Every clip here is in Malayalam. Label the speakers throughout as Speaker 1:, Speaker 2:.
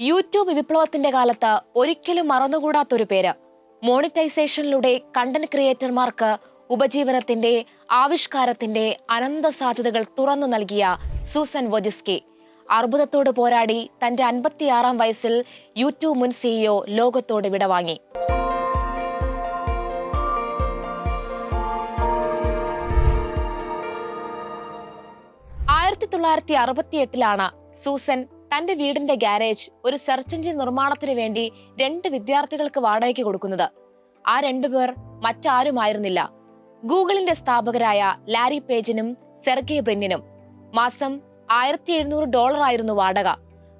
Speaker 1: യൂട്യൂബ് വിപ്ലവത്തിന്റെ കാലത്ത് ഒരിക്കലും മറന്നുകൂടാത്തൊരു പേര്. മോണിറ്റൈസേഷനിലൂടെ കണ്ടന്റ് ക്രിയേറ്റർമാർക്ക് ഉപജീവനത്തിന്റെ ആവിഷ്കാരത്തിന്റെ അനന്ത സാധ്യതകൾ തുറന്നു നൽകിയ സൂസൻ വൊജിസ്കി. അർബുദത്തോട് പോരാടി തന്റെ അൻപത്തിയാറാം വയസ്സിൽ യൂട്യൂബ് മുൻ സിഇഒ ലോകത്തോട് വിടവാങ്ങി ആയിരത്തി തൊള്ളായിരത്തി അറുപത്തിയെട്ടിലാണ് സൂസൻ തന്റെ വീടിന്റെ ഗാരേജ് ഒരു സെർച്ച് എഞ്ചിൻ നിർമ്മാണത്തിന് വേണ്ടി രണ്ട് വിദ്യാർത്ഥികൾക്ക് വാടകയ്ക്ക് കൊടുക്കുന്നത്. ആ രണ്ടുപേർ മറ്റാരുമായിരുന്നില്ല. ഗൂഗിളിന്റെ സ്ഥാപകരായ ലാരി പേജിനും സെർഗെ ബ്രിന്നിനും മാസം ആയിരത്തി എഴുന്നൂറ് ഡോളർ ആയിരുന്നു വാടക.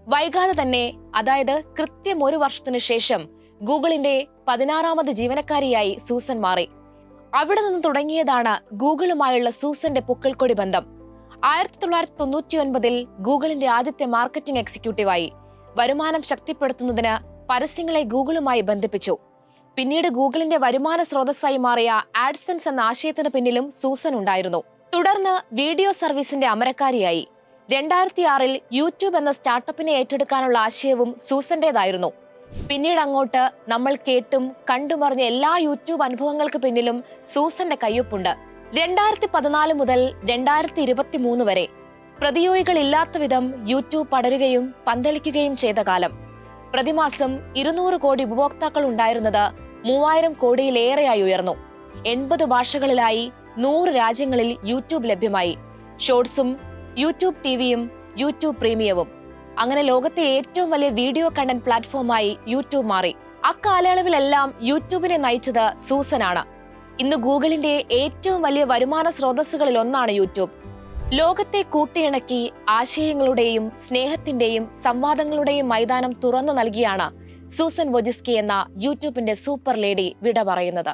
Speaker 1: വൈകാതെ തന്നെ അതായത് കൃത്യം ഒരു വർഷത്തിനു ശേഷം ഗൂഗിളിന്റെ പതിനാറാമത് ജീവനക്കാരിയായി സൂസൻ മാറി. അവിടെ നിന്ന് തുടങ്ങിയതാണ് ഗൂഗിളുമായുള്ള സൂസന്റെ പൊക്കിൾക്കൊടി ബന്ധം. ആയിരത്തി തൊള്ളായിരത്തി തൊണ്ണൂറ്റി ഒൻപതിൽ ഗൂഗിളിന്റെ ആദ്യത്തെ മാർക്കറ്റിംഗ് എക്സിക്യൂട്ടീവായി വരുമാനം ശക്തിപ്പെടുത്തുന്നതിന് പരസ്യങ്ങളെ ഗൂഗിളുമായി ബന്ധിപ്പിച്ചു. പിന്നീട് ഗൂഗിളിന്റെ വരുമാന സ്രോതസ്സായി മാറിയ ആഡ്സൻസ് എന്ന ആശയത്തിന് പിന്നിലും സൂസൻ ഉണ്ടായിരുന്നു. തുടർന്ന് വീഡിയോ സർവീസിന്റെ അമരക്കാരിയായി. രണ്ടായിരത്തി ആറിൽ യൂട്യൂബ് എന്ന സ്റ്റാർട്ടപ്പിനെ ഏറ്റെടുക്കാനുള്ള ആശയവും സൂസന്റേതായിരുന്നു. പിന്നീട് അങ്ങോട്ട് നമ്മൾ കേട്ടും കണ്ടുമറിഞ്ഞ എല്ലാ യൂട്യൂബ് അനുഭവങ്ങൾക്ക് പിന്നിലും സൂസന്റെ കയ്യൊപ്പുണ്ട്. രണ്ടായിരത്തി പതിനാല് മുതൽ രണ്ടായിരത്തി ഇരുപത്തി മൂന്ന് വരെ പ്രതിയോഗികൾ ഇല്ലാത്ത വിധം യൂട്യൂബ് പടരുകയും പന്തലിക്കുകയും ചെയ്ത കാലം. പ്രതിമാസം ഇരുന്നൂറ് കോടി ഉപഭോക്താക്കൾ ഉണ്ടായിരുന്നത് മൂവായിരം കോടിയിലേറെയായി ഉയർന്നു. എൺപത് ഭാഷകളിലായി നൂറ് രാജ്യങ്ങളിൽ യൂട്യൂബ് ലഭ്യമായി. ഷോർട്സും യൂട്യൂബ് ടിവിയും യൂട്യൂബ് പ്രീമിയവും. അങ്ങനെ ലോകത്തെ ഏറ്റവും വലിയ വീഡിയോ കണ്ടന്റ് പ്ലാറ്റ്ഫോമായി യൂട്യൂബ് മാറി. അക്കാലയളവിലെല്ലാം യൂട്യൂബിനെ നയിച്ചത് സൂസനാണ്. ഇന്ന് ഗൂഗിളിന്റെ ഏറ്റവും വലിയ വരുമാന സ്രോതസ്സുകളിൽ ഒന്നാണ് യൂട്യൂബ്. ലോകത്തെ കൂട്ടിയിണക്കി ആശയങ്ങളുടെയും സ്നേഹത്തിന്റെയും സംവാദങ്ങളുടെയും മൈതാനം തുറന്നു നൽകിയാണ് സൂസൻ വൊജിസ്കി എന്ന യൂട്യൂബിന്റെ സൂപ്പർ ലേഡി വിട പറയുന്നത്.